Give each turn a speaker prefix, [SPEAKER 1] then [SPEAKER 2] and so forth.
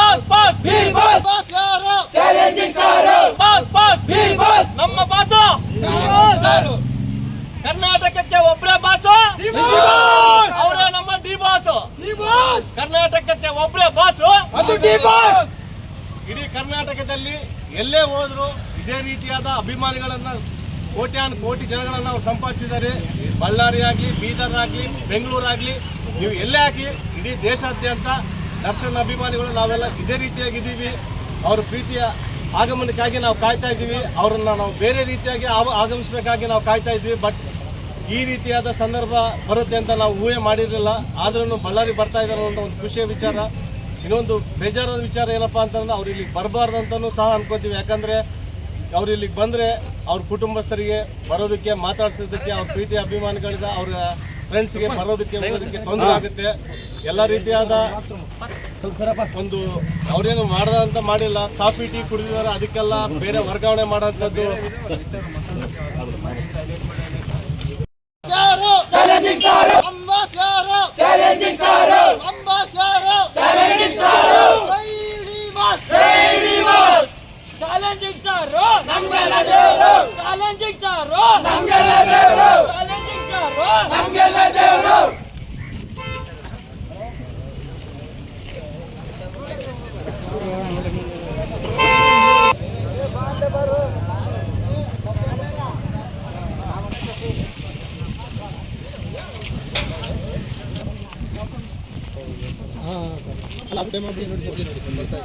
[SPEAKER 1] Boss boss
[SPEAKER 2] B boss
[SPEAKER 3] boss. ಯಾರು?
[SPEAKER 2] Challenging star
[SPEAKER 1] boss boss
[SPEAKER 2] B boss.
[SPEAKER 1] ನಮ್ಮ boss.
[SPEAKER 3] ಯಾರು
[SPEAKER 1] ಕರ್ನಾಟಕಕ್ಕೆ ಒಬ್ರೇ ಬಾಸು? ಅವರೇ ನಮ್ಮ ಡಿ ಬಾಸು.
[SPEAKER 2] ನೀ ಬಾಸ್.
[SPEAKER 1] ಕರ್ನಾಟಕಕ್ಕೆ ಒಬ್ರೇ ಬಾಸು?
[SPEAKER 2] ಅದು ಡಿ ಬಾಸ್.
[SPEAKER 1] ಇಡೀ ಕರ್ನಾಟಕದಲ್ಲಿ ಎಲ್ಲೇ ಹೋದ್ರು ಇದೇ ರೀತಿಯಾದ ಅಭಿಮಾನಿಗಳನ್ನ ಕೋಟ್ಯಾನ್ ಕೋಟಿ ಜನಗಳನ್ನ ಅವ್ರು ಸಂಪಾದಿಸಿದ್ದಾರೆ. ಬಳ್ಳಾರಿ ಆಗಲಿ ಬೀದರ್ ಆಗಲಿ ಬೆಂಗಳೂರು ಆಗಲಿ ನೀವು ಎಲ್ಲೇ ಹಾಕಿ ಇಡೀ ದೇಶಾದ್ಯಂತ ದರ್ಶನ್ ಅಭಿಮಾನಿಗಳು ನಾವೆಲ್ಲ ಇದೇ ರೀತಿಯಾಗಿದ್ದೀವಿ. ಅವರ ಪ್ರೀತಿಯ ಆಗಮನಕ್ಕಾಗಿ ನಾವು ಕಾಯ್ತಾ ಇದ್ದೀವಿ. ಅವರನ್ನ ನಾವು ಬೇರೆ ರೀತಿಯಾಗಿ ಆಗಮಿಸಬೇಕಾಗಿ ನಾವು ಕಾಯ್ತಾ ಇದ್ವಿ ಬಟ್ ಈ ರೀತಿಯಾದ ಸಂದರ್ಭ ಬರುತ್ತೆ ಅಂತ ನಾವು ಊಹೆ ಮಾಡಿರಲಿಲ್ಲ. ಆದ್ರೂ ಬಳ್ಳಾರಿ ಬರ್ತಾ ಇದ್ದಾರೆ ಅನ್ನೋ ಒಂದು ಖುಷಿಯ ವಿಚಾರ. ಇನ್ನೊಂದು ಬೇಜಾರಾದ ವಿಚಾರ ಏನಪ್ಪ ಅಂತಂದ್ರೆ ಅವ್ರು ಇಲ್ಲಿಗೆ ಬರಬಾರ್ದು ಅಂತಲೂ ಸಹ ಅನ್ಕೋತೀವಿ. ಯಾಕಂದರೆ ಅವ್ರು ಇಲ್ಲಿಗೆ ಬಂದರೆ ಅವ್ರ ಕುಟುಂಬಸ್ಥರಿಗೆ ಬರೋದಕ್ಕೆ, ಮಾತಾಡ್ಸೋದಕ್ಕೆ, ಅವ್ರ ಪ್ರೀತಿ ಅಭಿಮಾನಿಗಳಿಂದ ಅವ್ರ ಫ್ರೆಂಡ್ಸ್ಗೆ ಬರೋದಕ್ಕೆ ಹೋಗೋದಕ್ಕೆ ತೊಂದರೆ ಆಗುತ್ತೆ. ಎಲ್ಲ ರೀತಿಯಾದ ಒಂದು ಅವ್ರೇನು ಮಾಡ್ದಂತ ಮಾಡಿಲ್ಲ. ಕಾಫಿ ಟೀ ಕುಡಿದಿದ್ದಾರೆ ಅದಕ್ಕೆಲ್ಲ ಬೇರೆ ವರ್ಗಾವಣೆ ಮಾಡೋಂಥದ್ದು
[SPEAKER 2] ಚಾಲೆಂಜಿಂಗ್ ಸ್ಟಾರ್ ಚಾಲೆಂಜಿಂಗ್ ಸ್ಟಾರ್
[SPEAKER 3] ಅಲ್ಲ ಅಪ್ಲೈ ಮಾಡಿ ನೋಡಿ ನೋಡಿ ಬರ್ತಾ